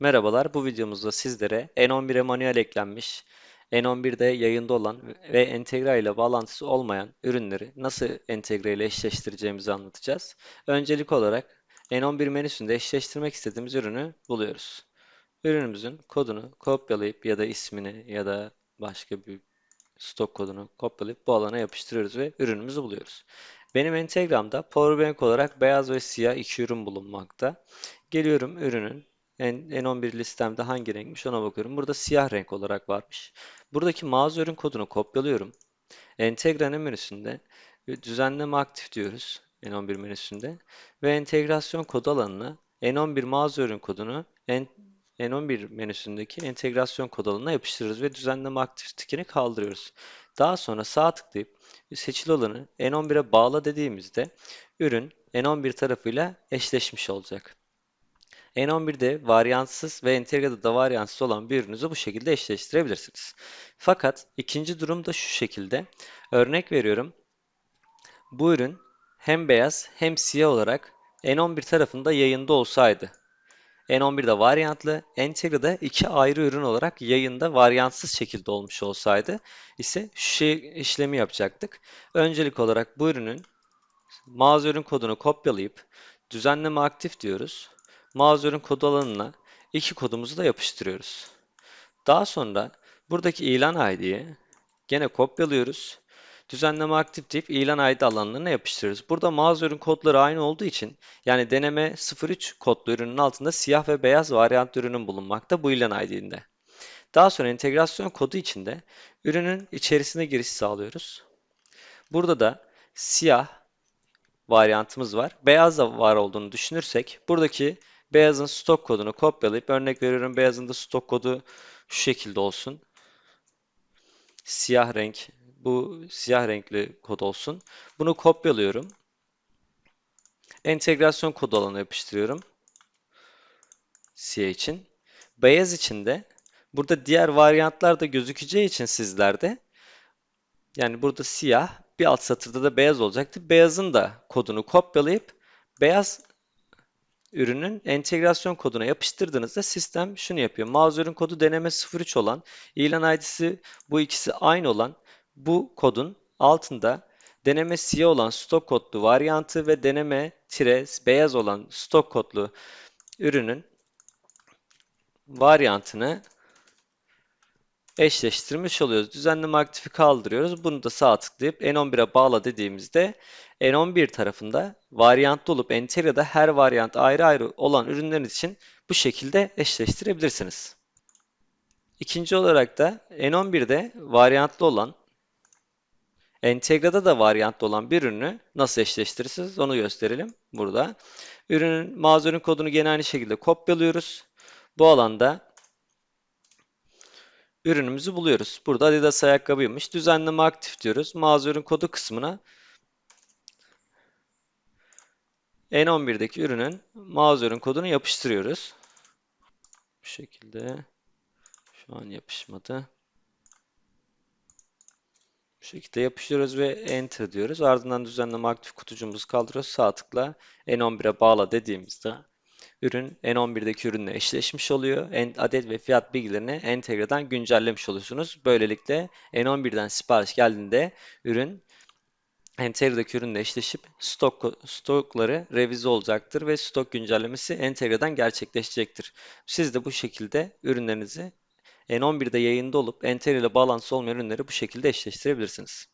Merhabalar, bu videomuzda sizlere N11'e manuel eklenmiş, N11'de yayında olan ve entegre ile bağlantısı olmayan ürünleri nasıl entegre ile eşleştireceğimizi anlatacağız. Öncelik olarak N11 menüsünde eşleştirmek istediğimiz ürünü buluyoruz. Ürünümüzün kodunu kopyalayıp ya da ismini ya da başka bir stok kodunu kopyalayıp bu alana yapıştırıyoruz ve ürünümüzü buluyoruz. Benim Entegram'da Powerbank olarak beyaz ve siyah iki ürün bulunmakta. Geliyorum ürünün N- N11 listemde hangi renkmiş ona bakıyorum. Burada siyah renk olarak varmış. Buradaki mağaza ürün kodunu kopyalıyorum. Entegre menüsünde düzenleme aktif diyoruz. N11 menüsünde. Ve entegrasyon kodu alanına N11 mağaza ürün kodunu N- N11 menüsündeki entegrasyon kod alanına yapıştırırız ve düzenleme aktif tikini kaldırıyoruz. Daha sonra sağ tıklayıp seçili olanı N11'e bağla dediğimizde ürün N11 tarafıyla eşleşmiş olacak. N11'de varyantsız ve entegrede de varyantsız olan bir ürününüzü bu şekilde eşleştirebilirsiniz. Fakat ikinci durum da şu şekilde. Örnek veriyorum. Bu ürün hem beyaz hem siyah olarak N11 tarafında yayında olsaydı. N11'de varyantlı, Entegra'da iki ayrı ürün olarak yayında varyantsız şekilde olmuş olsaydı ise şu şey, işlemi yapacaktık. Öncelik olarak bu ürünün mağaza ürün kodunu kopyalayıp düzenleme aktif diyoruz. Ürün kodu alanına iki kodumuzu da yapıştırıyoruz. Daha sonra buradaki ilan ID'yi gene kopyalıyoruz. Düzenleme aktif deyip ilan ID alanlarına yapıştırıyoruz. Burada ürün kodları aynı olduğu için yani deneme 03 kodlu ürünün altında siyah ve beyaz varyant ürünün bulunmakta bu ilan ID'inde. Daha sonra entegrasyon kodu içinde ürünün içerisine giriş sağlıyoruz. Burada da siyah varyantımız var. Beyaz da var olduğunu düşünürsek buradaki beyazın stok kodunu kopyalayıp örnek veriyorum beyazın da stok kodu şu şekilde olsun. Siyah renk bu siyah renkli kod olsun. Bunu kopyalıyorum. Entegrasyon kodu alanına yapıştırıyorum. Siyah için. Beyaz için de burada diğer varyantlar da gözükeceği için sizlerde yani burada siyah bir alt satırda da beyaz olacaktı. Beyazın da kodunu kopyalayıp beyaz ürünün entegrasyon koduna yapıştırdığınızda sistem şunu yapıyor. Mouse ürün kodu deneme 03 olan, ilan ID'si bu ikisi aynı olan bu kodun altında deneme siyah olan stok kodlu varyantı ve deneme tire beyaz olan stok kodlu ürünün varyantını eşleştirmiş oluyoruz. Düzenleme aktifi kaldırıyoruz. Bunu da sağ tıklayıp N11'e bağla dediğimizde N11 tarafında varyantlı olup Enteria'da her varyant ayrı ayrı olan ürünler için bu şekilde eşleştirebilirsiniz. İkinci olarak da N11'de varyantlı olan Entegra'da da varyantlı olan bir ürünü nasıl eşleştirirsiniz onu gösterelim burada. Ürünün mağaza ürün kodunu gene aynı şekilde kopyalıyoruz. Bu alanda ürünümüzü buluyoruz. Burada Adidas ayakkabıymış. Düzenleme aktif diyoruz. Mağaza ürün kodu kısmına N11'deki ürünün mağaza ürün kodunu yapıştırıyoruz. Bu şekilde. Şu an yapışmadı. Bu şekilde yapıştırıyoruz ve Enter diyoruz. Ardından düzenleme aktif kutucuğumuzu kaldırıyoruz. Sağ tıkla N11'e bağla dediğimizde ürün N11'deki ürünle eşleşmiş oluyor. Adet ve fiyat bilgilerini entegreden güncellemiş oluyorsunuz. Böylelikle N11'den sipariş geldiğinde ürün Entegre'deki ürünle eşleşip stok stokları revize olacaktır ve stok güncellemesi Entegre'den gerçekleşecektir. Siz de bu şekilde ürünlerinizi N11'de yayında olup Entegre ile bağlantısı olmayan ürünleri bu şekilde eşleştirebilirsiniz.